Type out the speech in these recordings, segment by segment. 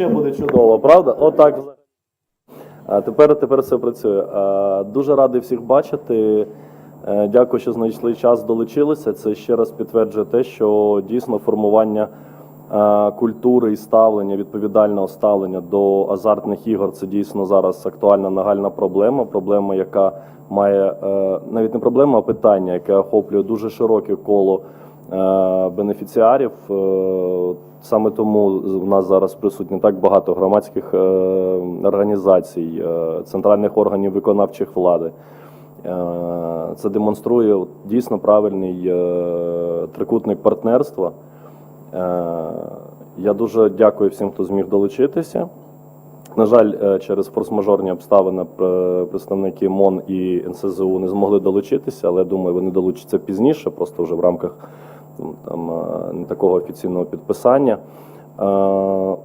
ще буде чудово, правда? Отак. А тепер, тепер все працює. Дуже радий всіх бачити. Е, Дякую, що знайшли час, долучилися. Це ще раз підтверджує те, що дійсно формування культури і ставлення, відповідального ставлення до азартних ігор це дійсно зараз актуальна нагальна проблема. Проблема, яка має е, навіть не проблема, а питання, яке охоплює дуже широке коло бенефіціарів. Е, Саме тому в нас зараз присутні так багато громадських е, організацій, е, центральних органів виконавчих влади. Е, Це демонструє дійсно правильний е, трикутник партнерства. Е, Я дуже дякую всім, хто зміг долучитися. На жаль, е, через форс-мажорні обставини представники МОН і НСЗУ не змогли долучитися, але я думаю, вони долучаться пізніше, просто вже в рамках там, е, не такого офіційного підписання. Е,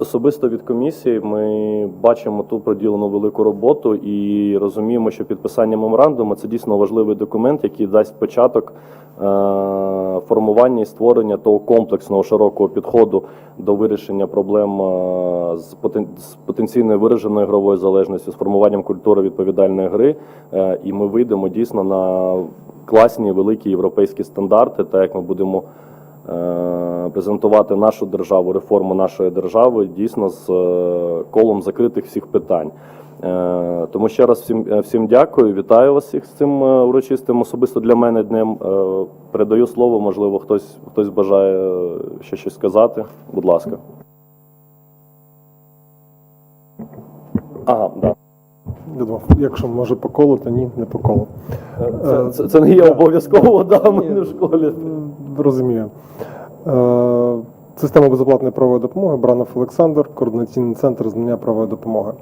Особисто від комісії ми бачимо ту проділену велику роботу і розуміємо, що підписання меморандуму це дійсно важливий документ, який дасть початок е, формування і створення того комплексного широкого підходу до вирішення проблем з потен- потенційною вираженою ігровою залежністю, з формуванням культури відповідальної гри. І ми вийдемо дійсно на класні великі європейські стандарти, так як ми будемо е, презентувати нашу державу, реформу нашої держави дійсно з е, колом закритих всіх питань. Е, Тому ще раз всім, всім дякую, вітаю вас всіх з цим урочистим особисто для мене днем. Передаю слово, можливо, хтось, хтось бажає ще щось сказати. Будь ласка. Ага, да. Якщо може по колу, то ні, не по колу. Е, Це, це, це не є обов'язково, да, ми не в школі. Розумію. Е, Система безоплатної правової допомоги, Бранов Олександр, координаційний центр знання правової допомоги.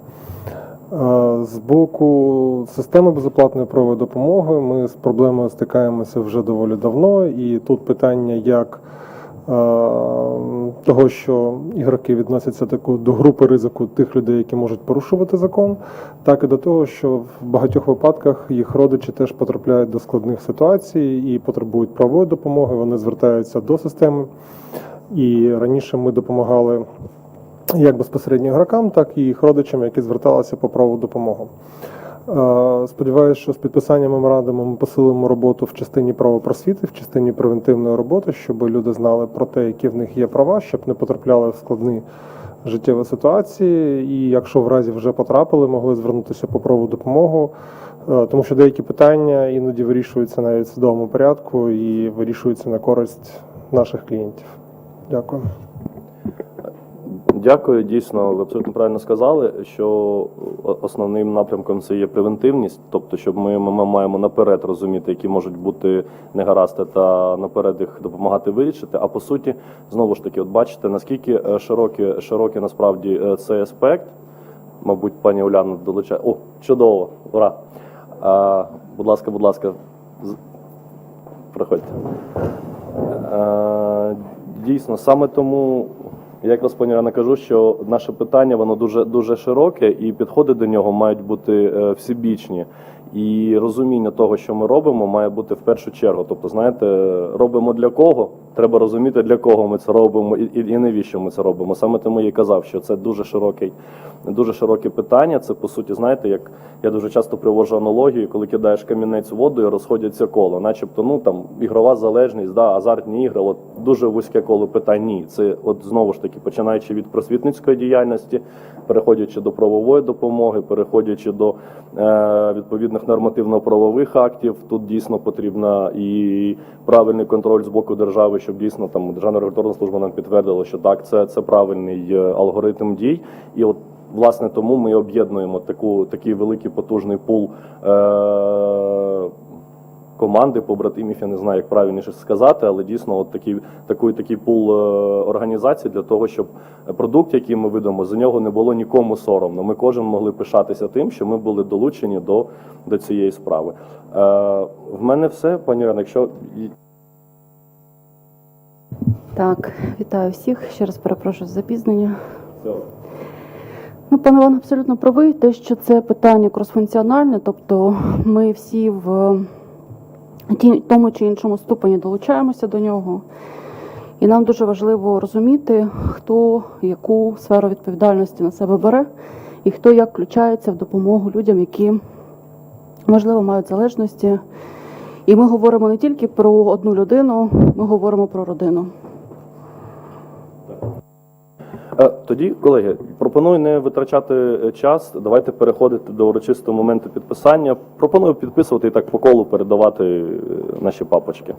Е, З боку системи безоплатної правової допомоги ми з проблемою стикаємося вже доволі давно, і тут питання як е, того, що ігроки відносяться таку до групи ризику тих людей, які можуть порушувати закон, так і до того, що в багатьох випадках їх родичі теж потрапляють до складних ситуацій і потребують правової допомоги. Вони звертаються до системи. І раніше ми допомагали як безпосередньо ігрокам, так і їх родичам, які зверталися по правову допомогу. Сподіваюся, що з підписанням меморандуму ми посилимо роботу в частині правопросвіти, в частині превентивної роботи, щоб люди знали про те, які в них є права, щоб не потрапляли в складні життєві ситуації, і якщо в разі вже потрапили, могли звернутися по правову допомогу. Тому що деякі питання іноді вирішуються навіть в судовому порядку і вирішуються на користь наших клієнтів. Дякую. Дякую. Дійсно, ви абсолютно правильно сказали, що основним напрямком це є превентивність, тобто, щоб ми, ми маємо наперед розуміти, які можуть бути негаразди, та наперед їх допомагати вирішити. А по суті, знову ж таки, от бачите, наскільки е, широкий, широкий насправді е, цей аспект. Мабуть, пані Уляна долучає. О, чудово! Ура! А, будь ласка, будь ласка, з- проходьте. Е, Дійсно, саме тому, я якраз пані Рана кажу, що наше питання воно дуже дуже широке, і підходи до нього мають бути е, всебічні. І розуміння того, що ми робимо, має бути в першу чергу. Тобто, знаєте, робимо для кого? Треба розуміти, для кого ми це робимо і, і, і навіщо ми це робимо. Саме тому я казав, що це дуже широкий, дуже широке питання. Це по суті, знаєте, як я дуже часто привожу аналогію, коли кидаєш камінець в воду і розходяться коло, начебто, ну там ігрова залежність, да, азартні ігри, от дуже вузьке коло питань. Ні, це от знову ж таки, починаючи від просвітницької діяльності, переходячи до правової допомоги, переходячи до е, відповідних нормативно-правових актів, тут дійсно потрібна і правильний контроль з боку держави, щоб дійсно там державна регуляторна служба нам підтвердила, що так, це, це правильний е, алгоритм дій. І от власне тому ми об'єднуємо таку такий великий потужний пул. Е, команди побратимів, я не знаю, як правильніше сказати, але дійсно от такий, такий, такий пул е, організацій для того, щоб продукт, який ми видамо, за нього не було нікому соромно. Ми кожен могли пишатися тим, що ми були долучені до, до цієї справи. Е, в мене все, пані Ірина, якщо Так, вітаю всіх. Ще раз перепрошую за запізнення. все. Ну, пан Іван абсолютно правий, те, що це питання кросфункціональне, тобто ми всі в тому чи іншому ступені долучаємося до нього. І нам дуже важливо розуміти, хто яку сферу відповідальності на себе бере, і хто як включається в допомогу людям, які можливо мають залежності. І ми говоримо не тільки про одну людину, ми говоримо про родину. Е, Тоді, колеги, пропоную не витрачати е, час. Давайте переходити до урочистого моменту підписання. Пропоную підписувати і так по колу передавати е, наші папочки.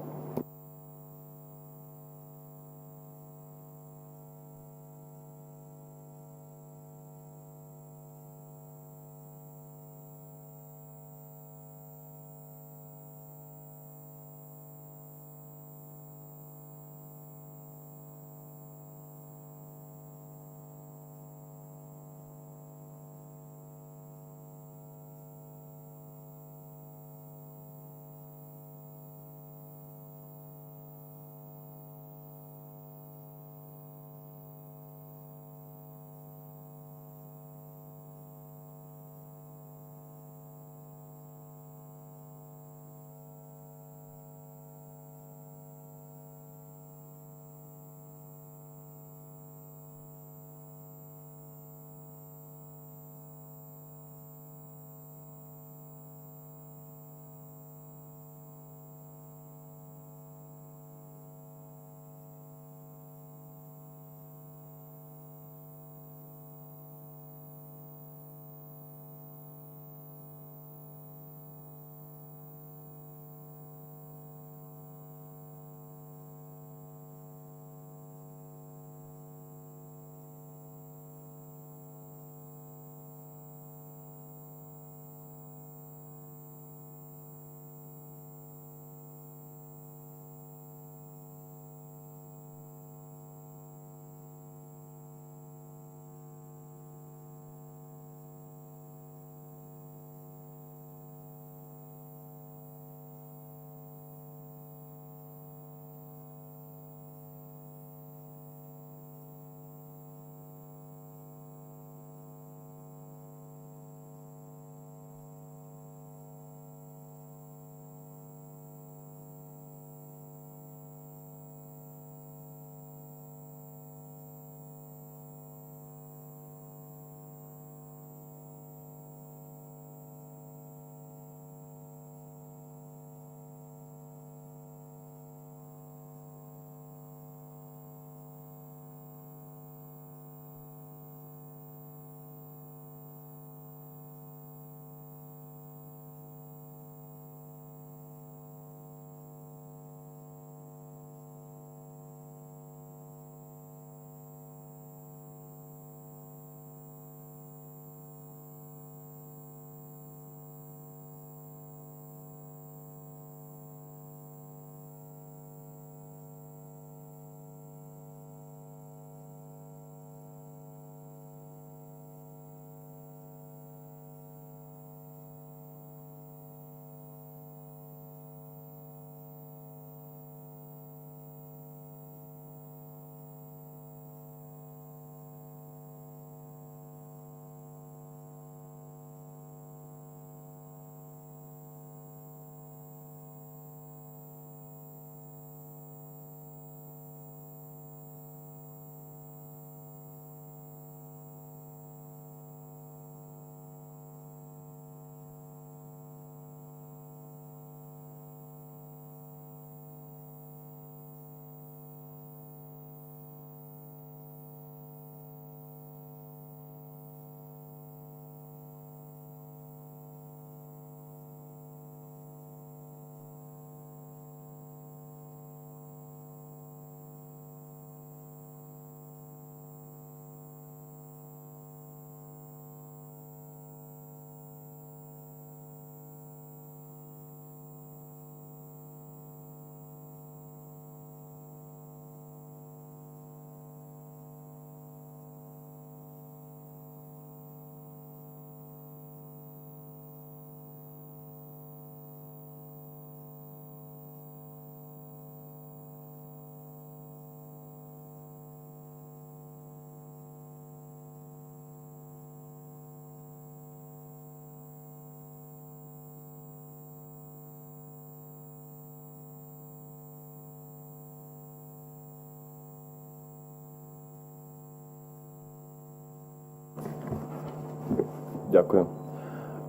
Дякую.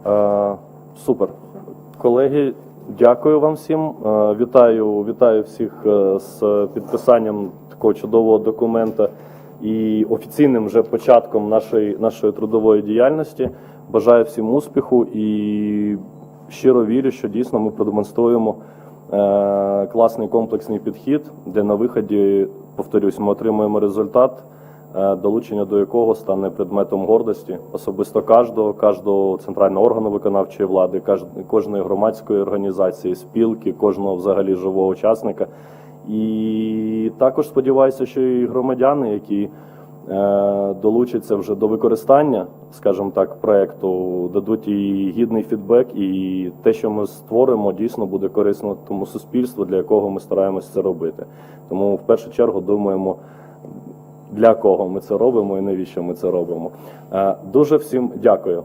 Е, супер. Колеги, дякую вам всім. Е, вітаю, вітаю всіх е, з підписанням такого чудового документа і офіційним вже початком нашої, нашої трудової діяльності. Бажаю всім успіху і щиро вірю, що дійсно ми продемонструємо е, класний комплексний підхід, де на виході, повторюсь, ми отримуємо результат, долучення до якого стане предметом гордості особисто кожного, кожного центрального органу виконавчої влади, кожної громадської організації, спілки, кожного взагалі живого учасника. І також сподіваюся, що і громадяни, які е, долучаться вже до використання, скажімо так, проекту, дадуть і гідний фідбек, і те, що ми створимо, дійсно буде корисно тому суспільству, для якого ми стараємося це робити. Тому в першу чергу думаємо, для кого ми це робимо і навіщо ми це робимо. Е, Дуже всім дякую.